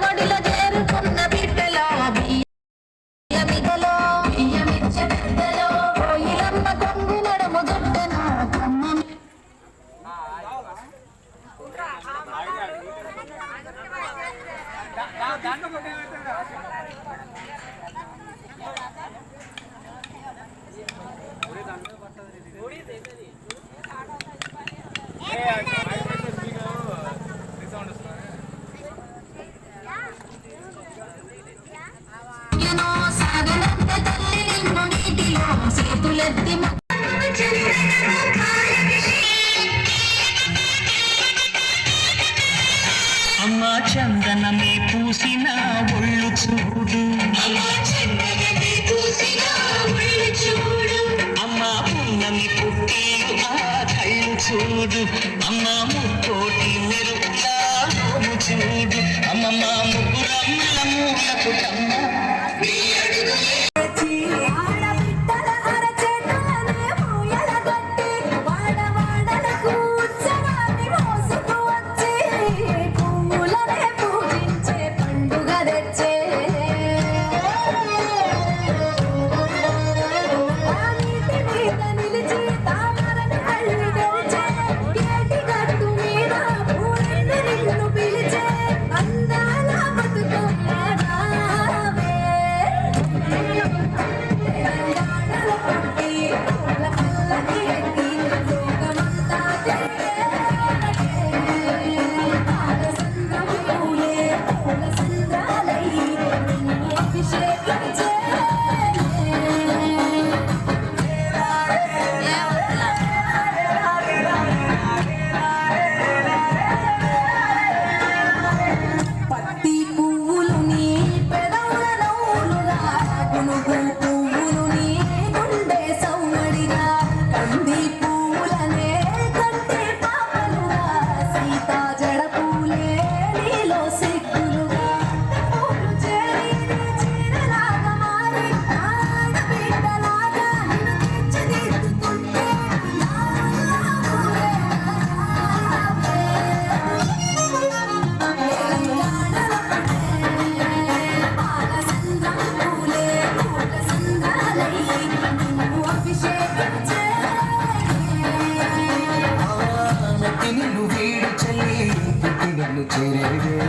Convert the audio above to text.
ఒడిలో చేరుకున్న బిడ్డలో బియ్యమిదలో బియ్యమిచ్చ బిడ్డలో కోయిలమ్మ కొంగు నడుము దుడ్డను దాంట్లో అమ్మ చందనమే పూసిన ఒళ్ళు చూడు. అమ్మా పున్నమి పుట్టి చూడు. అమ్మా ముక్కోటి మెరుపు చూడు. అమ్మమ్మ Shake చెల్లి పుట్టినన్ను చేరే వేళ.